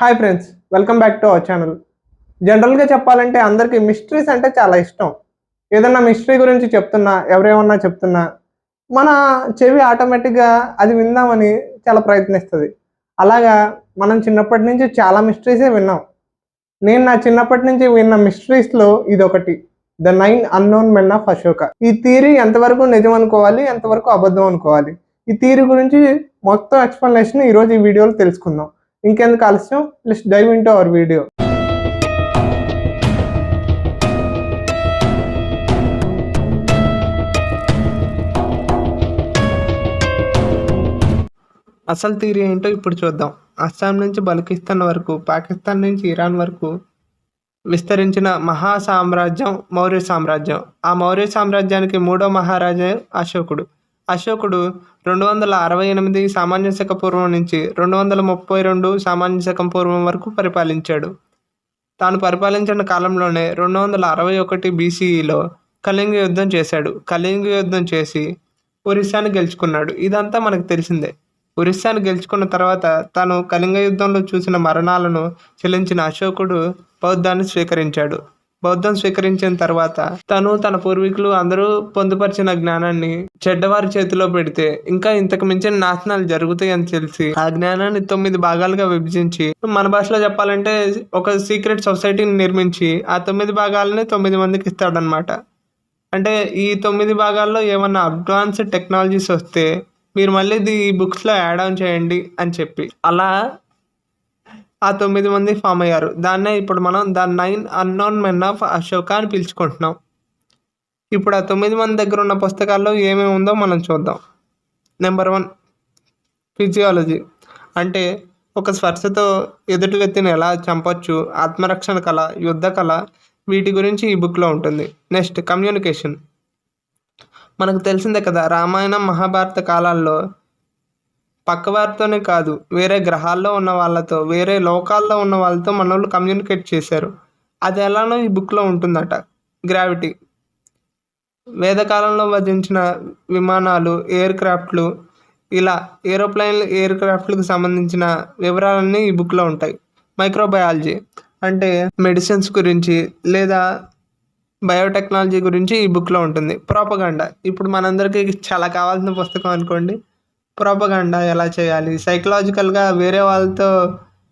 Hi friends welcome back to our channel జనరల్గా చెప్పాలంటే అందరికీ మిస్టరీస్ అంటే చాలా ఇష్టం. ఏదన్నా మిస్టరీ గురించి చెప్తున్నా ఎవరేమన్నా చెప్తున్నా మన చెవి ఆటోమేటిక్గా అది విందామని చాలా ప్రయత్నిస్తుంది. అలాగా మనం చిన్నప్పటి నుంచి చాలా మిస్టరీసే విన్నాం. నేను నా చిన్నప్పటి నుంచి విన్న మిస్టరీస్లో ఇదొకటి the nine unknown men of Ashoka ఈ థీరీ ఎంతవరకు నిజం అనుకోవాలి ఎంతవరకు అబద్ధం అనుకోవాలి ఈ థీరీ గురించి మొత్తం ఎక్స్ప్లెనేషన్ ఈరోజు ఈ వీడియోలో తెలుసుకుందాం. ఇంకెందుకు ఆలస్యం? Let's dive into our video అసలు థీరీ ఏంటో ఇప్పుడు చూద్దాం. అస్సాం నుంచి బలుకిస్తాన్ వరకు పాకిస్తాన్ నుంచి ఇరాన్ వరకు విస్తరించిన మహా సామ్రాజ్యం మౌర్య సామ్రాజ్యం. ఆ మౌర్య సామ్రాజ్యానికి మూడో మహారాజా అశోకుడు. అశోకుడు రెండు వందల అరవై ఎనిమిది సామాన్యశక పూర్వం నుంచి రెండు వందల ముప్పై రెండు సామాన్య శకం పూర్వం వరకు పరిపాలించాడు. తాను పరిపాలించిన కాలంలోనే రెండు వందల అరవై ఒకటి బీసీఈలో కళింగ యుద్ధం చేశాడు. కళింగ యుద్ధం చేసి ఒరిస్సాని గెలుచుకున్నాడు. ఇదంతా మనకు తెలిసిందే. ఒరిస్సాను గెలుచుకున్న తర్వాత తాను కళింగ యుద్ధంలో చూసిన మరణాలను చెల్లించిన అశోకుడు బౌద్ధాన్ని స్వీకరించాడు. బౌద్ధం స్వీకరించిన తర్వాత తను తన పూర్వీకులు అందరూ పొందుపరిచిన జ్ఞానాన్ని చెడ్డవారి చేతిలో పెడితే ఇంకా ఇంతకు మించిన నాశనాలు జరుగుతాయని తెలిసి ఆ జ్ఞానాన్ని తొమ్మిది భాగాలుగా విభజించి మన భాషలో చెప్పాలంటే ఒక సీక్రెట్ సొసైటీని నిర్మించి ఆ తొమ్మిది భాగాలని తొమ్మిది మందికి ఇస్తాడనమాట అంటే ఈ తొమ్మిది భాగాల్లో ఏమన్నా అడ్వాన్స్డ్ టెక్నాలజీస్ వస్తే మీరు మళ్ళీ ఈ బుక్స్లో యాడ్ ఆన్ చేయండి అని చెప్పి. అలా ఆ తొమ్మిది మంది ఫామ్ అయ్యారు. దాన్నే ఇప్పుడు మనం the nine unknown men of Ashoka అని పిలుచుకుంటున్నాం. ఇప్పుడు ఆ తొమ్మిది మంది దగ్గర ఉన్న పుస్తకాల్లో ఏమేమి ఉందో మనం చూద్దాం. నెంబర్ వన్ ఫిజియాలజీ అంటే ఒక స్పర్శతో ఎదుటి వ్యక్తిని ఎలా చంపొచ్చు? ఆత్మరక్షణ కళ యుద్ధ కళ వీటి గురించి ఈ బుక్లో ఉంటుంది. నెక్స్ట్ కమ్యూనికేషన్ మనకు తెలిసిందే కదా రామాయణం మహాభారత కాలాల్లో పక్కవారితోనే కాదు వేరే గ్రహాల్లో ఉన్న వాళ్ళతో వేరే లోకాల్లో ఉన్న వాళ్ళతో మన వాళ్ళు కమ్యూనికేట్ చేశారు. అది ఎలానో ఈ బుక్లో ఉంటుందట. గ్రావిటీ. వేదకాలంలో వధించిన విమానాలు ఎయిర్ క్రాఫ్ట్లు ఇలా ఏరోప్లేన్లు ఎయిర్ క్రాఫ్ట్లకు సంబంధించిన వివరాలన్నీ ఈ బుక్లో ఉంటాయి. మైక్రోబయాలజీ అంటే మెడిసిన్స్ గురించి లేదా బయోటెక్నాలజీ గురించి ఈ బుక్లో ఉంటుంది. ప్రోపగండా. ఇప్పుడు మనందరికీ చాలా కావాల్సిన పుస్తకం అనుకోండి. ప్రోపగండా ఎలా చేయాలి? సైకలాజికల్గా వేరే వాళ్ళతో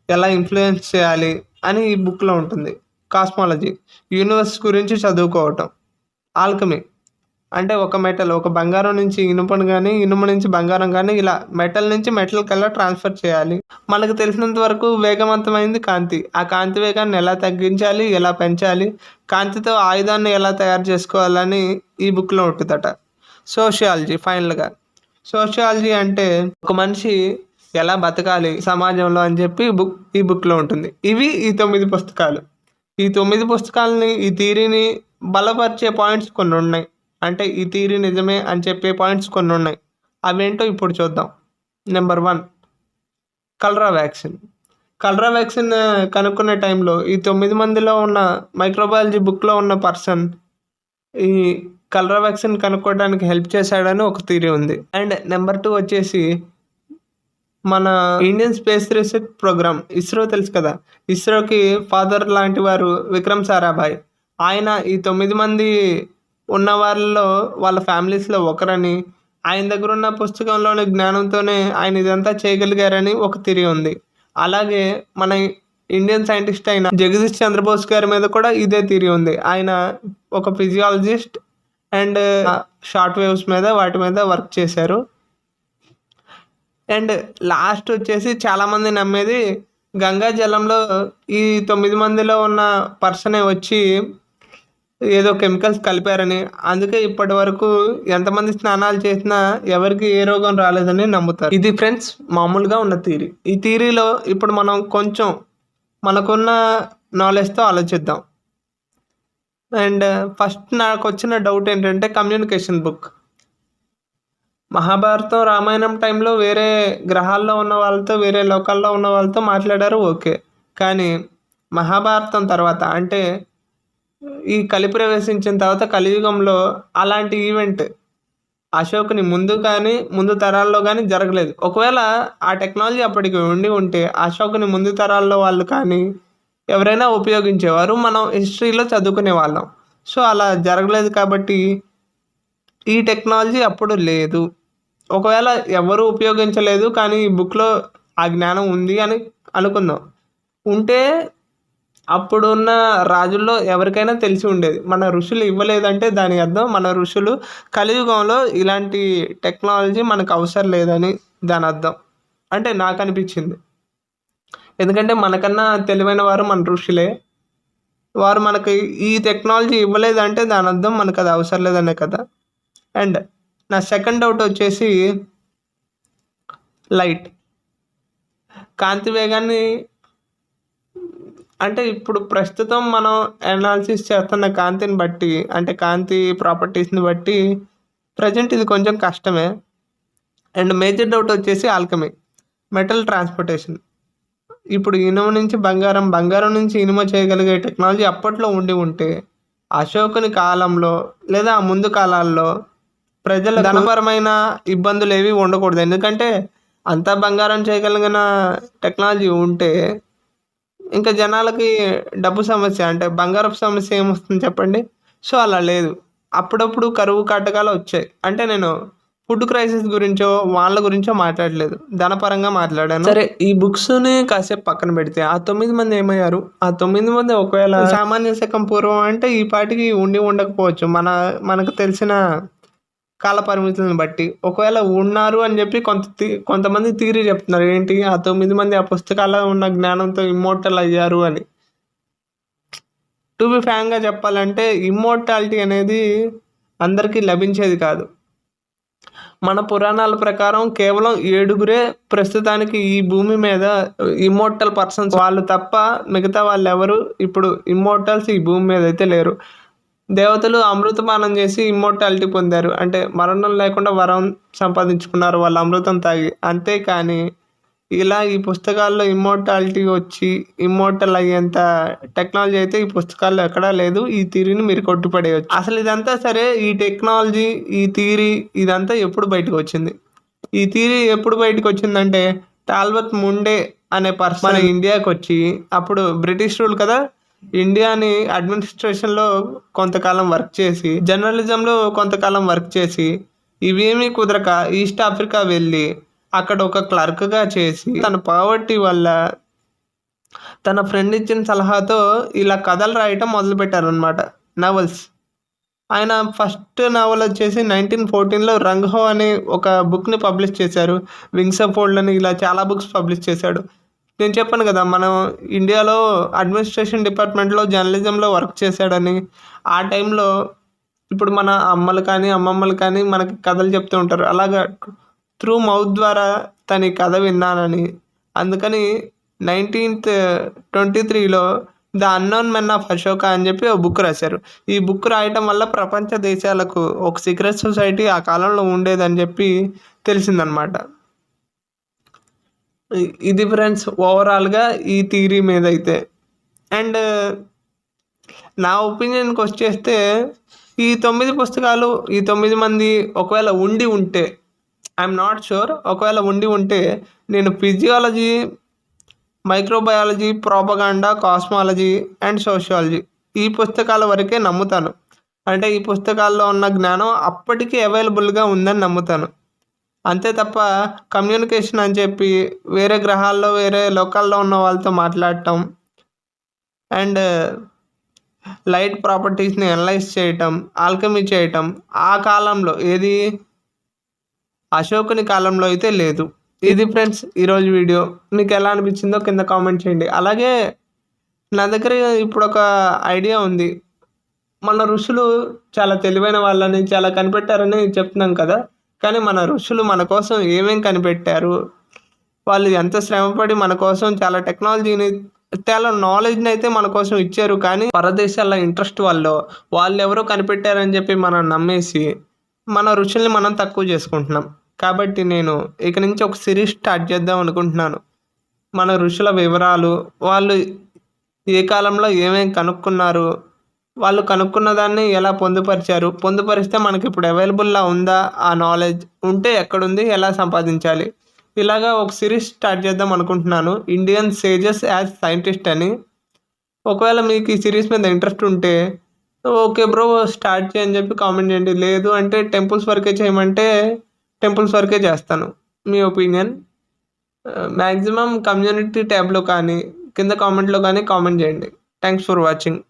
ఎలా ఇన్ఫ్లుయెన్స్ చేయాలి అని ఈ బుక్లో ఉంటుంది. కాస్మాలజీ యూనివర్స్ గురించి చదువుకోవటం ఆల్కమీ అంటే ఒక మెటల్ ఒక బంగారం నుంచి ఇనుపను కానీ ఇనుము నుంచి బంగారం కానీ ఇలా మెటల్ నుంచి మెటల్ కల్లా ట్రాన్స్ఫర్ చేయాలి. మనకు తెలిసినంత వరకు వేగవంతమైంది కాంతి. ఆ కాంతి వేగాన్ని ఎలా తగ్గించాలి? ఎలా పెంచాలి? కాంతితో ఆయుధాన్ని ఎలా తయారు చేసుకోవాలని ఈ బుక్లో ఉంటుందట. సోషియాలజీ ఫైనల్గా సోషియాలజీ అంటే ఒక మనిషి ఎలా బతకాలి సమాజంలో అని చెప్పి బుక్ ఈ బుక్లో ఉంటుంది. ఇవి ఈ తొమ్మిది పుస్తకాలు. ఈ తొమ్మిది పుస్తకాలని ఈ థీరీని బలపరిచే పాయింట్స్ కొన్ని ఉన్నాయి. అంటే ఈ థీరీ నిజమే అని చెప్పే పాయింట్స్ కొన్ని ఉన్నాయి. అవేంటో ఇప్పుడు చూద్దాం. Number one cholera vaccine. Cholera vaccine కనుక్కునే టైంలో ఈ తొమ్మిది మందిలో ఉన్న మైక్రోబయాలజీ బుక్లో ఉన్న పర్సన్ ఈ కలరా వ్యాక్సిన్ కనుక్కోవడానికి హెల్ప్ చేశాడని ఒక థీరీ ఉంది. అండ్ నెంబర్ టూ వచ్చేసి మన Indian space research programme ISRO తెలుసు కదా? ఇస్రోకి ఫాదర్ లాంటి వారు విక్రమ్ సారాభాయ్. ఆయన ఈ తొమ్మిది మంది ఉన్న వాళ్ళలో వాళ్ళ ఫ్యామిలీస్లో ఒకరని ఆయన దగ్గర ఉన్న పుస్తకంలోని జ్ఞానంతోనే ఆయన ఇదంతా చేయగలిగారని ఒక థిరీ ఉంది. అలాగే మన ఇండియన్ సైంటిస్ట్ అయిన జగదీష్ చంద్రబోస్ గారి మీద కూడా ఇదే థిరీ ఉంది. ఆయన ఒక ఫిజియాలజిస్ట్ అండ్ షార్ట్ వేవ్స్ మీద వాటి మీద వర్క్ చేశారు. అండ్ లాస్ట్ వచ్చేసి చాలామంది నమ్మేది గంగా జలంలో ఈ తొమ్మిది మందిలో ఉన్న పర్సనే వచ్చి ఏదో కెమికల్స్ కలిపారని. అందుకే ఇప్పటి వరకు ఎంతమంది స్నానాలు చేసినా ఎవరికి ఏ రోగం రాలేదని నమ్ముతారు. ఇది ఫ్రెండ్స్ మామూలుగా ఉన్న థీరీ. ఈ థీరీలో ఇప్పుడు మనం కొంచెం మనకున్న నాలెడ్జ్తో ఆలోచిద్దాం. అండ్ ఫస్ట్ నాకు వచ్చిన డౌట్ ఏంటంటే కమ్యూనికేషన్ బుక్ మహాభారతం రామాయణం టైంలో వేరే గ్రహాల్లో ఉన్న వాళ్ళతో వేరే లోకాల్లో ఉన్న వాళ్ళతో మాట్లాడారు ఓకే. కానీ మహాభారతం తర్వాత అంటే ఈ కలి ప్రవేశించిన తర్వాత కలియుగంలో అలాంటి ఈవెంట్ అశోకుని ముందు కానీ ముందు తరాల్లో కానీ జరగలేదు. ఒకవేళ ఆ టెక్నాలజీ అప్పటికి ఉండి ఉంటే అశోకుని ముందు తరాల్లో వాళ్ళు కానీ ఎవరైనా ఉపయోగించేవారు. మనం హిస్టరీలో చదువుకునే వాళ్ళం. సో అలా జరగలేదు కాబట్టి ఈ టెక్నాలజీ అప్పుడు లేదు. ఒకవేళ ఎవరు ఉపయోగించలేదు కానీ ఈ బుక్లో ఆ జ్ఞానం ఉంది అని అనుకుందాం. ఉంటే అప్పుడున్న రాజుల్లో ఎవరికైనా తెలిసి ఉండేది. మన ఋషులు ఇవ్వలేదంటే దాని అర్థం మన ఋషులు కలియుగంలో ఇలాంటి టెక్నాలజీ మనకు అవసరం లేదని దాని అర్థం. అంటే నాకు అనిపించింది. ఎందుకంటే మనకన్నా తెలివైన వారు మన ఋషులే. వారు మనకి ఈ టెక్నాలజీ ఇవ్వలేదంటే దాని అర్థం మనకు అది అవసరం లేదనే కదా. అండ్ నా సెకండ్ డౌట్ వచ్చేసి లైట్ కాంతి వేగాన్ని అంటే ఇప్పుడు ప్రస్తుతం మనం అనాలిసిస్ చేస్తున్న కాంతిని బట్టి అంటే కాంతి ప్రాపర్టీస్ని బట్టి ప్రజెంట్ ఇది కొంచెం కష్టమే. అండ్ మేజర్ డౌట్ వచ్చేసి ఆల్కమీ మెటల్ ట్రాన్స్పోర్టేషన్ ఇప్పుడు ఇనుము నుంచి బంగారం బంగారం నుంచి ఇనుము చేయగలిగే టెక్నాలజీ అప్పట్లో ఉండి ఉంటే అశోకుని కాలంలో లేదా ముందు కాలాల్లో ప్రజల ధనపరమైన ఇబ్బందులు ఏవి ఉండకూడదు. ఎందుకంటే అంత బంగారం చేయగలిగిన టెక్నాలజీ ఉంటే ఇంకా జనాలకి డబ్బు సమస్య అంటే బంగారపు సమస్య ఏమొస్తుంది చెప్పండి? సో అలా లేదు. అప్పుడప్పుడు కరువు కాటకాలు వచ్చాయి. అంటే నేను ఫుడ్ క్రైసిస్ గురించో వాళ్ళ గురించో మాట్లాడలేదు. ధనపరంగా మాట్లాడాను. సరే ఈ బుక్స్ని కాసేపు పక్కన పెడితే ఆ తొమ్మిది మంది ఏమయ్యారు? ఆ తొమ్మిది మంది ఒకవేళ సామాన్య శకం పూర్వం అంటే ఈ పాటికి ఉండి ఉండకపోవచ్చు. మన మనకు తెలిసిన కాల పరిమితులను బట్టి. ఒకవేళ ఉన్నారు అని చెప్పి కొంత కొంతమంది థియరీ చెప్తున్నారు. ఏంటి? ఆ తొమ్మిది మంది ఆ పుస్తకాల్లో ఉన్న జ్ఞానంతో ఇమ్మోర్టల్ అయ్యారు అని. టు బి ఫ్రాంక్గా చెప్పాలంటే ఇమ్మోర్టాలిటీ అనేది అందరికీ లభించేది కాదు. మన పురాణాల ప్రకారం కేవలం ఏడుగురే ప్రస్తుతానికి ఈ భూమి మీద ఇమ్మోర్టల్ పర్సన్స్ వాళ్ళు తప్ప మిగతా వాళ్ళు ఎవరు ఇప్పుడు ఇమ్మోర్టల్స్ ఈ భూమి మీద అయితే లేరు. దేవతలు అమృతపానం చేసి ఇమ్మోర్టాలిటీ పొందారు. అంటే మరణం లేకుండా వరం సంపాదించుకున్నారు వాళ్ళు అమృతం తాగి. అంతేకాని ఇలా ఈ పుస్తకాల్లో ఇమ్మోర్టాలిటీ వచ్చి ఇమ్మోర్టల్ అయ్యేంత టెక్నాలజీ అయితే ఈ పుస్తకాల్లో ఎక్కడా లేదు. ఈ థీరీని మీరు కొట్టుపడేయచ్చు. అసలు ఇదంతా సరే ఈ టెక్నాలజీ ఈ థీరీ ఇదంతా ఎప్పుడు బయటకు వచ్చింది? ఈ థీరీ ఎప్పుడు బయటకు వచ్చిందంటే టాల్బర్ట్ ముండే అనే పర్సన్ మన ఇండియాకి వచ్చి అప్పుడు బ్రిటిష్ రూల్ కదా? ఇండియాని అడ్మినిస్ట్రేషన్లో కొంతకాలం వర్క్ చేసి జర్నలిజంలో కొంతకాలం వర్క్ చేసి ఇవేమీ కుదరక ఈస్ట్ ఆఫ్రికా వెళ్ళి అక్కడ ఒక క్లర్క్గా చేసి తన పావర్టీ వల్ల తన ఫ్రెండ్ ఇచ్చిన సలహాతో ఇలా కథలు రాయటం మొదలుపెట్టారనమాట నవల్స్ ఆయన ఫస్ట్ నవల్ వచ్చేసి నైన్టీన్ ఫోర్టీన్లో రంగ్హో అనే ఒక బుక్ని పబ్లిష్ చేశారు. వింగ్స్ ఆఫ్ ఫోల్డ్ అని ఇలా చాలా బుక్స్ పబ్లిష్ చేశాడు. నేను చెప్పాను కదా మనం ఇండియాలో అడ్మినిస్ట్రేషన్ డిపార్ట్మెంట్లో జర్నలిజంలో వర్క్ చేశాడని. ఆ టైంలో ఇప్పుడు మన అమ్మలు కానీ అమ్మమ్మలు కానీ మనకి కథలు చెప్తూ ఉంటారు. అలాగా త్రూ మౌత్ ద్వారా తన కథ విన్నానని. అందుకని నైన్టీన్త్ ట్వంటీ త్రీలో the unknown men of Ashoka అని చెప్పి ఒక బుక్ రాశారు. ఈ బుక్ రాయటం వల్ల ప్రపంచ దేశాలకు ఒక సీక్రెట్ సొసైటీ ఆ కాలంలో ఉండేదని చెప్పి తెలిసిందనమాట ఇది ఫ్రెండ్స్ ఓవరాల్గా ఈ థీరీ మీద అయితే అండ్ నా ఒపీనియన్కి వచ్చేస్తే ఈ తొమ్మిది పుస్తకాలు ఈ తొమ్మిది మంది ఒకవేళ ఉండి ఉంటే ఐఎమ్ నాట్ షూర్ ఒకవేళ ఉండి ఉంటే నేను physiology microbiology propaganda cosmology and sociology ఈ పుస్తకాల వరకే నమ్ముతాను. అంటే ఈ పుస్తకాల్లో ఉన్న జ్ఞానం అప్పటికీ అవైలబుల్గా ఉందని నమ్ముతాను. అంతే తప్ప కమ్యూనికేషన్ అని చెప్పి వేరే గ్రహాల్లో వేరే లోకాల్లో ఉన్న వాళ్ళతో మాట్లాడటం అండ్ లైట్ ప్రాపర్టీస్ని అనలైజ్ చేయటం ఆల్కమీ చేయటం ఆ కాలంలో ఏది అశోకుని కాలంలో అయితే లేదు. ఇది ఫ్రెండ్స్ ఈరోజు వీడియో. మీకు ఎలా అనిపించిందో కింద కామెంట్ చేయండి. అలాగే నా దగ్గర ఇప్పుడు ఒక ఐడియా ఉంది. మన ఋషులు చాలా తెలివైన వాళ్ళని చాలా కనిపెట్టారని చెప్తున్నాం కదా. కానీ మన ఋషులు మన కోసం ఏమేం కనిపెట్టారు? వాళ్ళు ఎంత శ్రమపడి మన కోసం చాలా టెక్నాలజీని చాలా నాలెడ్జ్ని అయితే మన కోసం ఇచ్చారు. కానీ పరదేశాల ఇంట్రెస్ట్ వాళ్ళు వాళ్ళు ఎవరో కనిపెట్టారని చెప్పి మనం నమ్మేసి మన ఋషుల్ని మనం తక్కువ చేసుకుంటున్నాం. కాబట్టి నేను ఇక నుంచి ఒక సిరీస్ స్టార్ట్ చేద్దాం అనుకుంటున్నాను. మన ఋషుల వివరాలు వాళ్ళు ఏ కాలంలో ఏమేమి కనుక్కున్నారు వాళ్ళు కనుక్కున్న దాన్ని ఎలా పొందుపరిచారు పొందుపరిస్తే మనకి ఇప్పుడు అవైలబుల్లా ఉందా ఆ నాలెడ్జ్ ఉంటే ఎక్కడుంది ఎలా సంపాదించాలి. ఇలాగా ఒక సిరీస్ స్టార్ట్ చేద్దాం అనుకుంటున్నాను. ఇండియన్ సేజెస్ యాజ్ సైంటిస్ట్ అని. ఒకవేళ మీకు ఈ సిరీస్ మీద ఇంట్రెస్ట్ ఉంటే ఓకే బ్రో స్టార్ట్ చేయని చెప్పి కామెంట్ చేయండి. లేదు అంటే టెంపుల్స్ వరకే చేయమంటే టెంపుల్స్ వరకే చేస్తాను. మీ ఒపీనియన్? మ్యాక్సిమం కమ్యూనిటీ ట్యాబ్లో కానీ కింద కామెంట్లో కానీ కామెంట్ చేయండి. Thanks for watching.